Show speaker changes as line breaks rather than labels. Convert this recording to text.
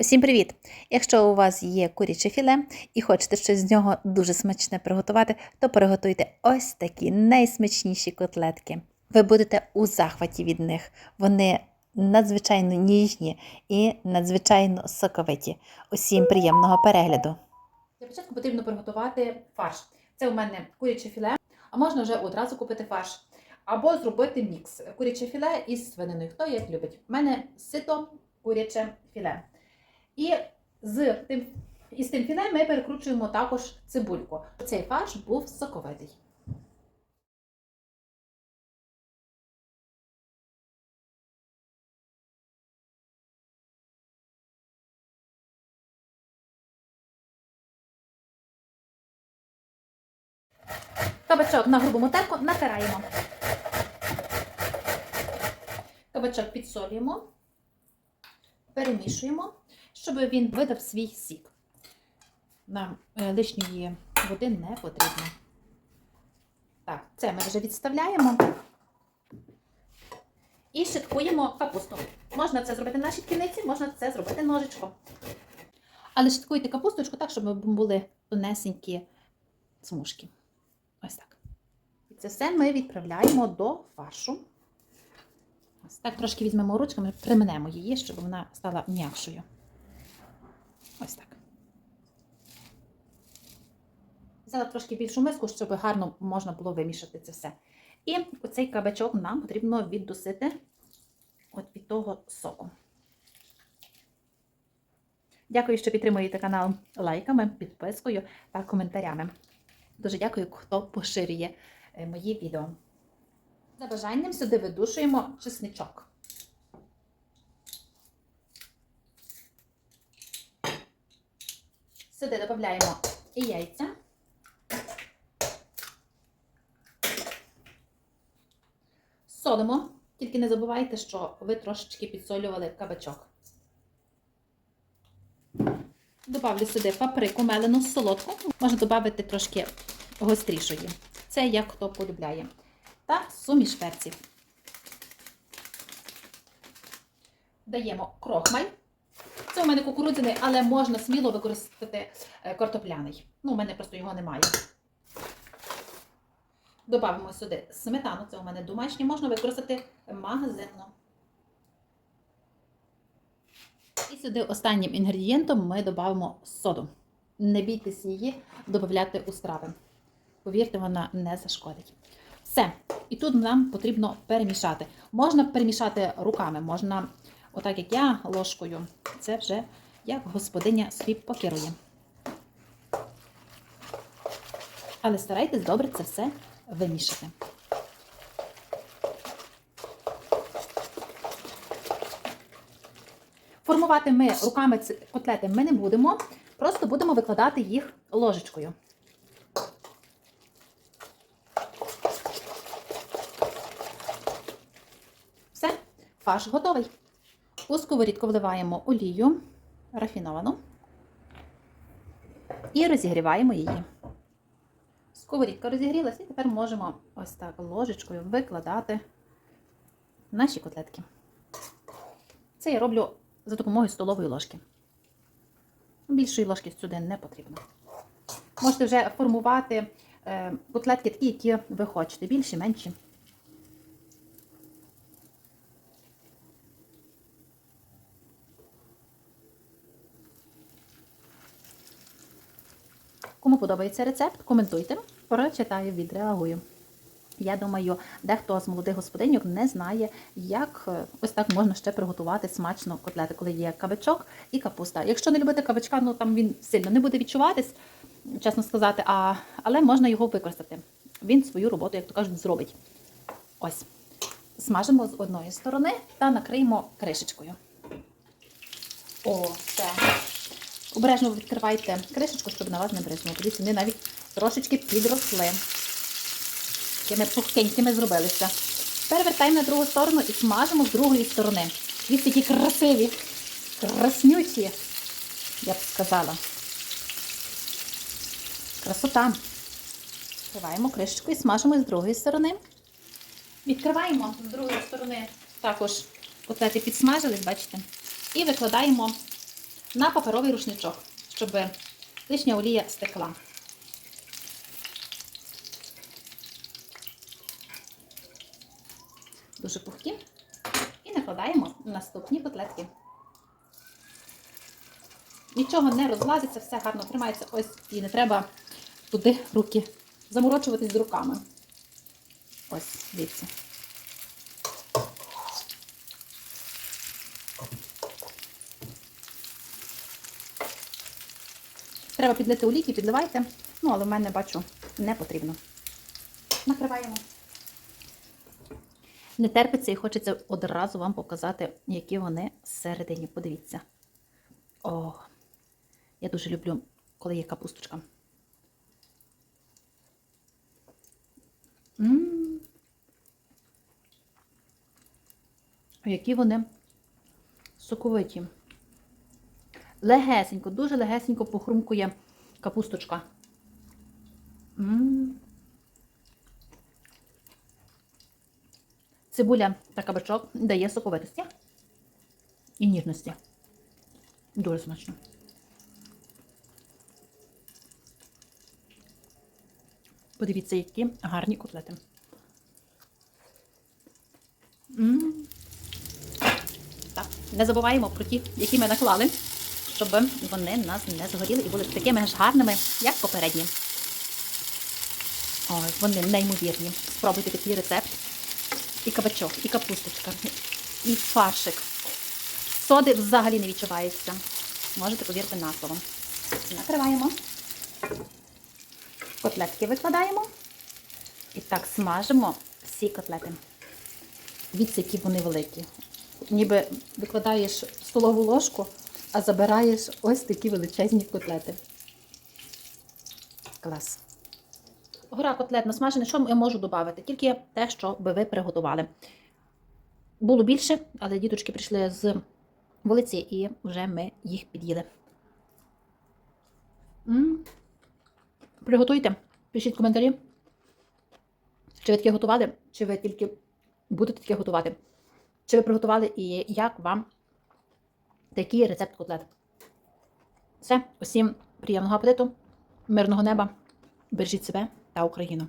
Усім привіт! Якщо у вас є куряче філе і хочете щось з нього дуже смачне приготувати, то приготуйте ось такі найсмачніші котлетки. Ви будете у захваті від них. Вони надзвичайно ніжні і надзвичайно соковиті. Усім приємного перегляду!
Для початку потрібно приготувати фарш. Це у мене куряче філе, а можна вже одразу купити фарш. Або зробити мікс куряче філе із свининою. Хто як любить. У мене сито куряче філе. І з тим, із тим філе ми перекручуємо також цибульку. Цей фарш був соковитий. Кабачок на грубому терку натираємо. Кабачок підсолюємо, перемішуємо, щоб він видав свій сік. Нам е, лишньої води не потрібно. Так, це ми вже відставляємо. І шиткуємо капусту. Можна це зробити на щитківниці, можна це зробити ножичком. Але шиткуйте капусточку так, щоб були тонесенькі смужки. Ось так. І це все ми відправляємо до фаршу. Ось так трошки візьмемо ручками, примнемо її, щоб вона стала м'якшою. Ось так. Взяла трошки більшу миску, щоб гарно можна було вимішати це все. І оцей кабачок нам потрібно віддусити от від того соку. Дякую, що підтримуєте канал лайками, підпискою та коментарями. Дуже дякую, хто поширює е, мої відео. За бажанням сюди видушуємо чесничок. Сюди додаємо яйця. Солимо, тільки не забувайте, що ви трошечки підсолювали кабачок. Добавлю сюди паприку мелену солодку. Можна додати трошки гострішої. Це як хто полюбляє. Та суміш перців. Даємо крохмаль. У мене кукурудзяний, але можна сміло використати е, картопляний. Ну, у мене просто його немає. Добавимо сюди сметану, це у мене домашнє, можна використати магазинну. І сюди останнім інгредієнтом ми додамо соду. Не бійтесь її додати у страви. Повірте, вона не зашкодить. Все. І тут нам потрібно перемішати. Можна перемішати руками, можна, отак як я, ложкою. Це вже як господиня собі покерує. Але старайтесь добре це все вимішати. Формувати ми руками котлети ми не будемо, просто будемо викладати їх ложечкою. Все, фарш готовий. У сковорідку вливаємо олію рафіновану і розігріваємо її. Сковорідка розігрілася, і тепер можемо ось так ложечкою викладати наші котлетки. Це я роблю за допомогою столової ложки. Більшої ложки сюди не потрібно. Можете вже формувати е, котлетки такі, які ви хочете, більші, менші. Подобається рецепт, коментуйте, прочитаю, відреагую. Я думаю, дехто з молодих господиньок не знає, як е, ось так можна ще приготувати смачно котлети, коли є кабачок і капуста. Якщо не любите кабачка, ну там він сильно не буде відчуватись, чесно сказати, а, але можна його використати. Він свою роботу, як то кажуть, зробить. Ось. Смажимо з одної сторони та накриємо кришечкою. О, все. Обережно відкривайте кришечку, щоб на вас не бризнуло. Подивіться, вони навіть трошечки підросли. Такими пухкенькими зробилися. Перевертаємо на другу сторону і смажимо з другої сторони. Дивіться, які красиві, краснючі, я б сказала. Красота. Відкриваємо кришечку і смажимо з другої сторони. Відкриваємо з другої сторони також котлети підсмажились, бачите. І викладаємо на паперовий рушничок, щоб лишня олія стекла. Дуже пухкі. І накладаємо наступні котлетки. Нічого не розлазиться, все гарно тримається. Ось і не треба туди руки заморочуватись з руками. Ось, дивіться. Треба підлити олійки, підливайте. Ну, але в мене бачу, не потрібно. Накриваємо. Не терпиться і хочеться одразу вам показати, які вони всередині. Подивіться. О, я дуже люблю, коли є капусточка. М. Які вони соковиті. Легесенько, дуже легесенько похрумкує капусточка. М. Цибуля та кабачок дає соковитості і ніжності. Дуже смачно. Подивіться, які гарні котлети. М. Так, не забуваємо про ті, які ми наклали, щоб вони нас не згоріли і були такими ж гарними, як попередні. Ой, вони неймовірні. Спробуйте такий рецепт. І кабачок, і капусточка, і фаршик. Соди взагалі не відчувається. Можете повірити на слово. Накриваємо. Котлетки викладаємо. І так смажимо всі котлети. Дивіться, які вони великі. Ніби викладаєш столову ложку, а забираєш ось такі величезні котлети. Клас. Гора котлет насмажений, що я можу додати? Тільки те, що би ви приготували. Було більше, але діточки прийшли з вулиці і вже ми їх під'їли. Приготуйте, пишіть коментарі. Чи ви таке готували, чи ви тільки будете таке готувати? Чи ви приготували і як вам такий рецепт котлет? Все, усім приємного апетиту, мирного неба, бережіть себе та Україну.